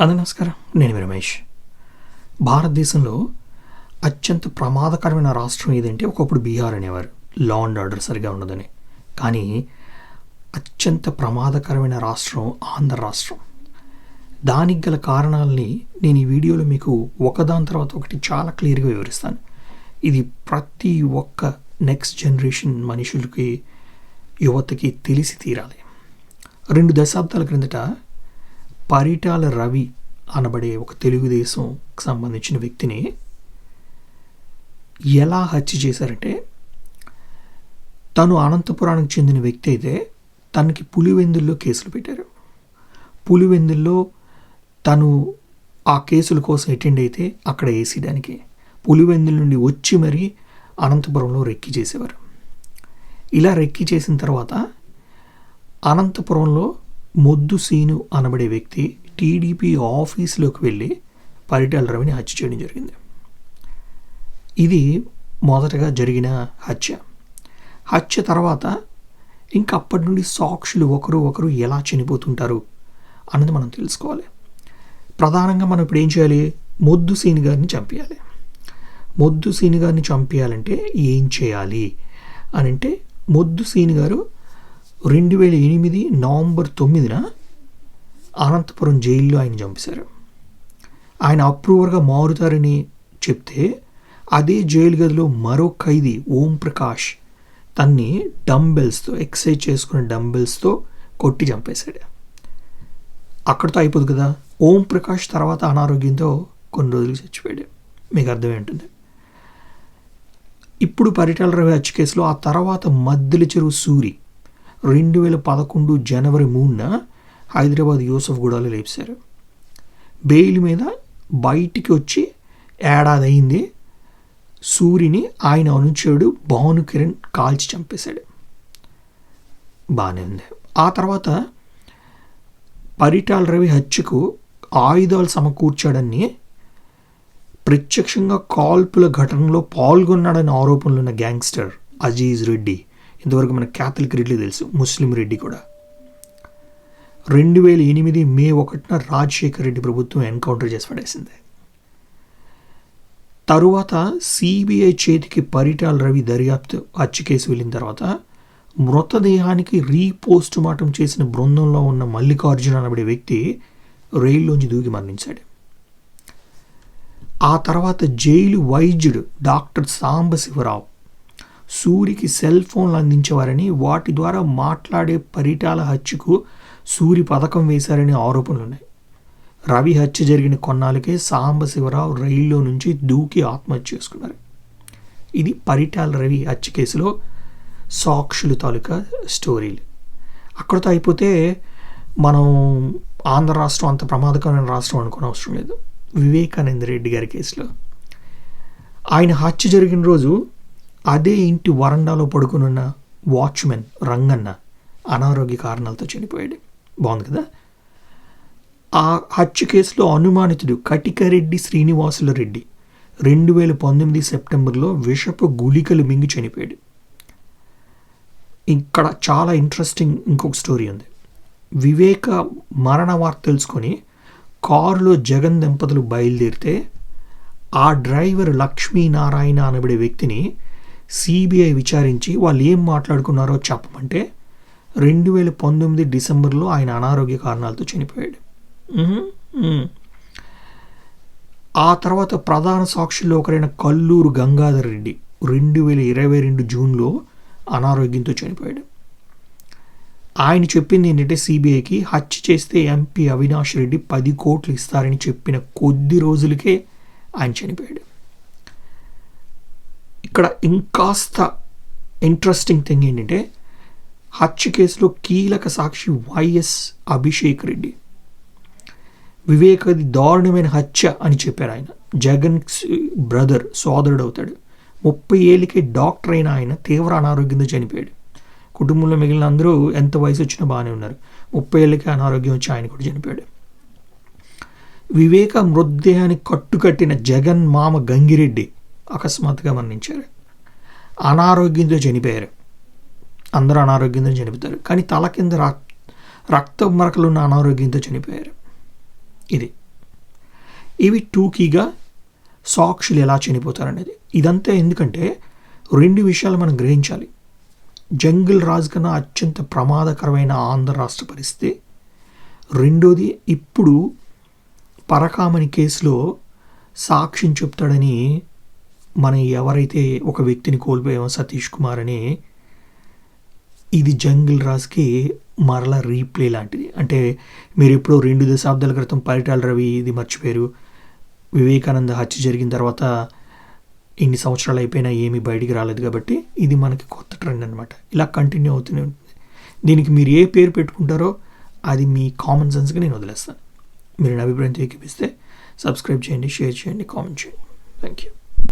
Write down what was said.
అందరి నమస్కారం. నేను మీ రమేష్. భారతదేశంలో అత్యంత ప్రమాదకరమైన రాష్ట్రం ఏదంటే ఒకప్పుడు బీహార్ అనేవారు. లా అండ్ ఆర్డర్ సరిగా ఉండదని. కానీ అత్యంత ప్రమాదకరమైన రాష్ట్రం ఆంధ్ర రాష్ట్రం. దానికి గల కారణాలని నేను ఈ వీడియోలో మీకు ఒకదాని తర్వాత ఒకటి చాలా క్లియర్గా వివరిస్తాను. ఇది ప్రతి ఒక్క నెక్స్ట్ జనరేషన్ మనుషులకి యువతకి తెలిసి తీరాలి. రెండు దశాబ్దాల క్రిందట పరిటాల రవి అనబడే ఒక తెలుగుదేశంకి సంబంధించిన వ్యక్తిని ఎలా హత్య చేశారంటే తను అనంతపురానికి చెందిన వ్యక్తి అయితే తనకి పులివెందుల్లో కేసులు పెట్టారు. పులివెందుల్లో తను ఆ కేసుల కోసం అటెండ్ అయితే అక్కడ వేసేయడానికి పులివెందుల నుండి వచ్చి మరీ అనంతపురంలో రెక్కి చేసేవారు. ఇలా రెక్కి చేసిన తర్వాత అనంతపురంలో మొద్దు సీను అనబడే వ్యక్తి టీడీపీ ఆఫీసులోకి వెళ్ళి పరిటాల రవిని హత్య చేయడం జరిగింది. ఇది మొదటగా జరిగిన హత్య. హత్య తర్వాత ఇంకా అప్పటి నుండి సాక్షులు ఒకరు ఒకరు ఎలా చనిపోతుంటారు అన్నది మనం తెలుసుకోవాలి. ప్రధానంగా మనం ఇప్పుడు ఏం చేయాలి? మొద్దు సీని గారిని చంపేయాలి. మొద్దు సీని గారిని చంపేయాలంటే ఏం చేయాలి? అని అంటే మొద్దు సీని గారు రెండు వేల ఎనిమిది నవంబర్ తొమ్మిదిన అనంతపురం జైల్లో ఆయన చంపేశారు. ఆయన అప్రూవర్గా మారుతారని చెప్తే అదే జైలు గదిలో మరో ఖైదీ ఓం ప్రకాష్ తన్ని డంబెల్స్తో ఎక్సైజ్ చేసుకున్న డంబెల్స్తో కొట్టి చంపేశాడు. అక్కడితో అయిపోదు కదా ఓం ప్రకాష్ తర్వాత అనారోగ్యంతో కొన్ని రోజులు చచ్చిపోయాడు. మీకు అర్థమే ఉంటుంది. ఇప్పుడు పరిటాల రవి హత్య కేసులో ఆ తర్వాత మద్దెల చెరువు సూరి రెండు వేల పదకొండు జనవరి మూడున హైదరాబాద్ యూసఫ్గూడలో లేపారు బెయిల్ మీద బయటికి వచ్చి ఏడాది అయింది సూరిని ఆయన అనుచరుడు భాను కిరణ్ కాల్చి చంపేశాడు. బాగానే ఉంది. ఆ తర్వాత పరిటాల రవి హత్యకు ఆయుధాలు సమకూర్చాడని ప్రత్యక్షంగా కాల్పుల ఘటనలో పాల్గొన్నాడని ఆరోపణలు ఉన్న గ్యాంగ్స్టర్ అజీజ్ రెడ్డి ఇంతవరకు మన క్యాథలిక్ రెడ్డి తెలుసు ముస్లిం రెడ్డి కూడా. రెండు వేల ఎనిమిది మే ఒకటిన రాజశేఖర్ రెడ్డి ప్రభుత్వం ఎన్కౌంటర్ చేసి పడేసింది. తరువాత సిబిఐ చేతికి పరిటాల రవి దర్యాప్తు హత్య కేసు వెళ్ళిన తర్వాత మృతదేహానికి రీపోస్ట్ మార్టం చేసిన బృందంలో ఉన్న మల్లికార్జున అనబడే వ్యక్తి రైల్లోంచి దూకి మరణించాడు. ఆ తర్వాత జైలు వైద్యుడు డాక్టర్ సాంబశివరావు సూరికి సెల్ ఫోన్లు అందించేవారని వాటి ద్వారా మాట్లాడే పరిటాల హత్యకు సూరి పథకం వేశారనే ఆరోపణలు ఉన్నాయి రవి హత్య జరిగిన కొన్నాళ్ళకే సాంబశివరావు రైల్లో నుంచి దూకి ఆత్మహత్య చేసుకున్నారు. ఇది పరిటాల రవి హత్య కేసులో సాక్షులు తాలూకా స్టోరీలు. అక్కడితో అయిపోతే మనం ఆంధ్ర రాష్ట్రం అంత ప్రమాదకరమైన రాష్ట్రం అనుకోని అవసరం లేదు. వివేకానంద రెడ్డి గారి కేసులో. ఆయన హత్య జరిగిన రోజు అదే ఇంటి వరండాలో పడుకునున్న వాచ్మెన్ రంగన్న అనారోగ్య కారణాలతో చనిపోయాడు. బాగుంది కదా? ఆ హత్య కేసులో అనుమానితుడు కటికారెడ్డి శ్రీనివాసుల రెడ్డి రెండు వేల పంతొమ్మిది సెప్టెంబర్లో విషపు గుళికలు మింగి చనిపోయాడు. ఇక్కడ చాలా ఇంట్రెస్టింగ్ ఇంకొక స్టోరీ ఉంది. వివేక మరణ వార్త తెలుసుకొని కారులో జగన్ దంపతులు బయలుదేరితే ఆ డ్రైవర్ లక్ష్మీనారాయణ అనబడే వ్యక్తిని సిబిఐ విచారించి వాళ్ళు ఏం మాట్లాడుకున్నారో చెప్పమంటే రెండు వేల పంతొమ్మిది డిసెంబర్లో ఆయన అనారోగ్య కారణాలతో చనిపోయాడు. ఆ తర్వాత ప్రధాన సాక్షుల్లో ఒకరైన కల్లూరు గంగాధర్ రెడ్డి రెండు వేల ఇరవై రెండు జూన్లో అనారోగ్యంతో చనిపోయాడు. ఆయన చెప్పింది ఏంటంటే సిబిఐకి హత్య చేస్తే ఎంపీ అవినాష్ రెడ్డి పది కోట్లు ఇస్తారని చెప్పిన కొద్ది రోజులకే ఆయన చనిపోయాడు. ఇక్కడ ఇంకాస్త ఇంట్రెస్టింగ్ థింగ్ ఏంటంటే హత్య కేసులో కీలక సాక్షి వైఎస్ అభిషేక్ రెడ్డి. వివేకది దారుణమైన హత్య అని చెప్పారు ఆయన. జగన్ బ్రదర్ సోదరుడు అవుతాడు ముప్పై ఏళ్ళకే డాక్టర్ అయిన ఆయన తీవ్ర అనారోగ్యంతో చనిపోయాడు. కుటుంబంలో మిగిలిన అందరూ ఎంత వయసు వచ్చినా బాగానే ఉన్నారు. ముప్పై ఏళ్ళకి అనారోగ్యం వచ్చి ఆయన కూడా చనిపోయాడు. వివేక మృతదేహానికి కట్టుకట్టిన జగన్ మామ గంగిరెడ్డి అకస్మాత్తుగా మరణించారు. అనారోగ్యంతో చనిపోయారు. అందరూ అనారోగ్యంతో చనిపోతారు. కానీ తల కింద రక్ రక్త మరకలు ఉన్న అనారోగ్యంతో చనిపోయారు. ఇది. ఇవి టూకీగా సాక్షులు ఎలా చనిపోతారనేది. ఇదంతా ఎందుకంటే రెండు విషయాలు మనం గ్రహించాలి. జంగిల్ రాజు కన్నా అత్యంత ప్రమాదకరమైన ఆంధ్ర రాష్ట్ర పరిస్థితి. రెండోది ఇప్పుడు పరకామణి కేసులో సాక్ష్యం చెప్తాడని మనం ఎవరైతే ఒక వ్యక్తిని కోల్పోయామో సతీష్ కుమార్ అని ఇది జంగిల్ రాజ్కి మరలా రీప్లే లాంటిది. అంటే మీరు ఎప్పుడో రెండు దశాబ్దాల క్రితం పరిటాల రవి ఇది మర్చిపోయారు. వివేకానంద హత్య జరిగిన తర్వాత ఇన్ని సంవత్సరాలు అయిపోయినా ఏమీ బయటికి రాలేదు కాబట్టి ఇది మనకి కొత్త ట్రెండ్ అనమాట ఇలా కంటిన్యూ అవుతూనే ఉంటుంది. దీనికి మీరు ఏ పేరు పెట్టుకుంటారో అది మీ కామన్ సెన్స్గా నేను వదిలేస్తాను. మీరు నా అభిప్రాయం ఏకీపిస్తే సబ్స్క్రైబ్ చేయండి షేర్ చేయండి కామెంట్ చేయండి. Thank you